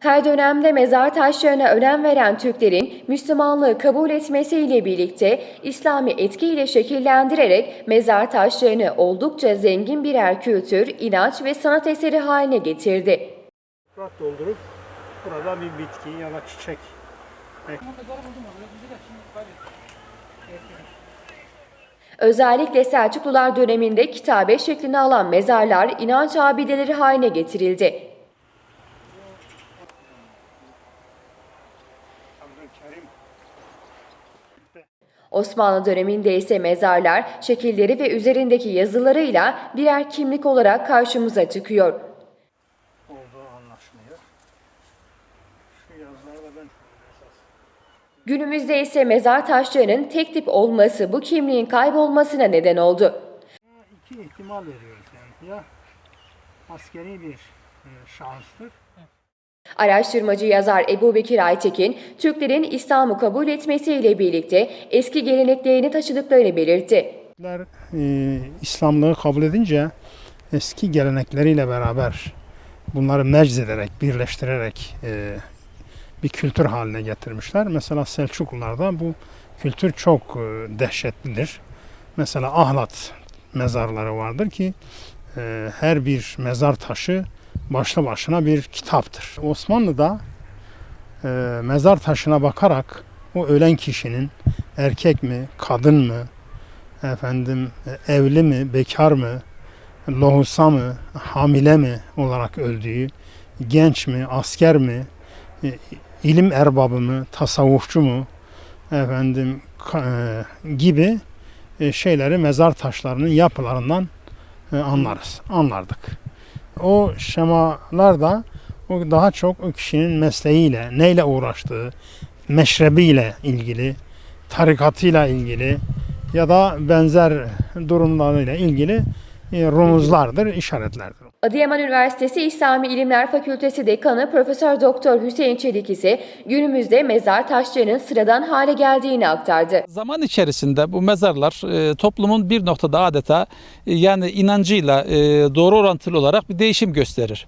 Her dönemde mezar taşlarına önem veren Türklerin Müslümanlığı kabul etmesiyle birlikte İslami etkiyle şekillendirerek mezar taşlarını oldukça zengin birer kültür, inanç ve sanat eseri haline getirdi. Toprak doldurup burada bir bitki ya da çiçek Özellikle Selçuklular döneminde kitabe şeklini alan mezarlar inanç abideleri haline getirildi. Osmanlı döneminde ise mezarlar şekilleri ve üzerindeki yazılarıyla birer kimlik olarak karşımıza çıkıyor. olduğu anlaşılıyor. Şu yazıları da ben esas Günümüzde ise mezar taşlarının tek tip olması bu kimliğin kaybolmasına neden oldu. iki ihtimal veriyoruz yani. Ya askeri bir e, şanstır Araştırmacı yazar Ebu Bekir Aytekin, Türklerin İslam'ı kabul etmesiyle birlikte eski geleneklerini taşıdıklarını belirtti. Türkler e, İslamlığı kabul edince eski gelenekleriyle beraber bunları mecz ederek, birleştirerek e, bir kültür haline getirmişler. Mesela Selçuklularda bu kültür çok e, dehşetlidir. Mesela Ahlat mezarları vardır ki e, her bir mezar taşı başlı başına bir kitaptır. Osmanlı'da e, mezar taşına bakarak o ölen kişinin erkek mi, kadın mı, efendim e, evli mi, bekar mı, lohusa mı, hamile mi olarak öldüğü, genç mi, asker mi, e, ilim erbabı mı, tasavvufçu mu, efendim e, gibi e, şeyleri mezar taşlarının yapılarından anlarız, anlardık. O şemalar da o daha çok o kişinin mesleğiyle, neyle uğraştığı, meşrebiyle ilgili, tarikatıyla ilgili ya da benzer durumlarıyla ilgili rumuzlardır, işaretlerdir. Adıyaman Üniversitesi İslami İlimler Fakültesi Dekanı Profesör Doktor Hüseyin Çelik ise günümüzde mezar taşlarının sıradan hale geldiğini aktardı. Zaman içerisinde bu mezarlar e, toplumun bir noktada adeta e, yani inancıyla e, doğru orantılı olarak bir değişim gösterir.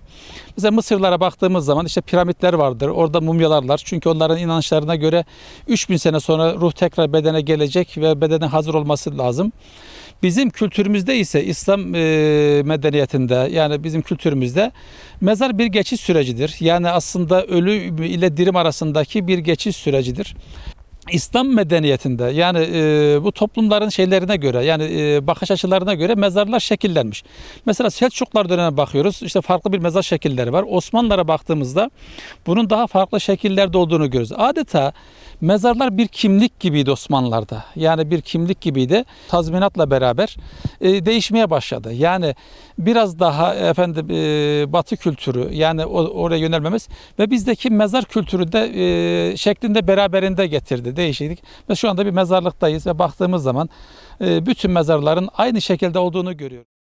Mesela Mısırlara baktığımız zaman işte piramitler vardır. Orada mumyalarlar. Çünkü onların inançlarına göre 3000 sene sonra ruh tekrar bedene gelecek ve bedene hazır olması lazım. Bizim kültürümüzde ise E, medeniyetinde yani bizim kültürümüzde mezar bir geçiş sürecidir. Yani aslında ölü ile dirim arasındaki bir geçiş sürecidir. İslam medeniyetinde yani e, bu toplumların şeylerine göre yani e, bakış açılarına göre mezarlar şekillenmiş. Mesela Selçuklar dönemine bakıyoruz işte farklı bir mezar şekilleri var. Osmanlılara baktığımızda bunun daha farklı şekillerde olduğunu görüyoruz. Adeta mezarlar bir kimlik gibiydi Osmanlılarda. Yani bir kimlik gibiydi. Tazminatla beraber e, değişmeye başladı. Yani biraz daha efendim e, batı kültürü yani o- oraya yönelmemiz ve bizdeki mezar kültürü de e, şeklinde beraberinde getirdi değişiklik. Ve şu anda bir mezarlıktayız ve baktığımız zaman e, bütün mezarların aynı şekilde olduğunu görüyoruz.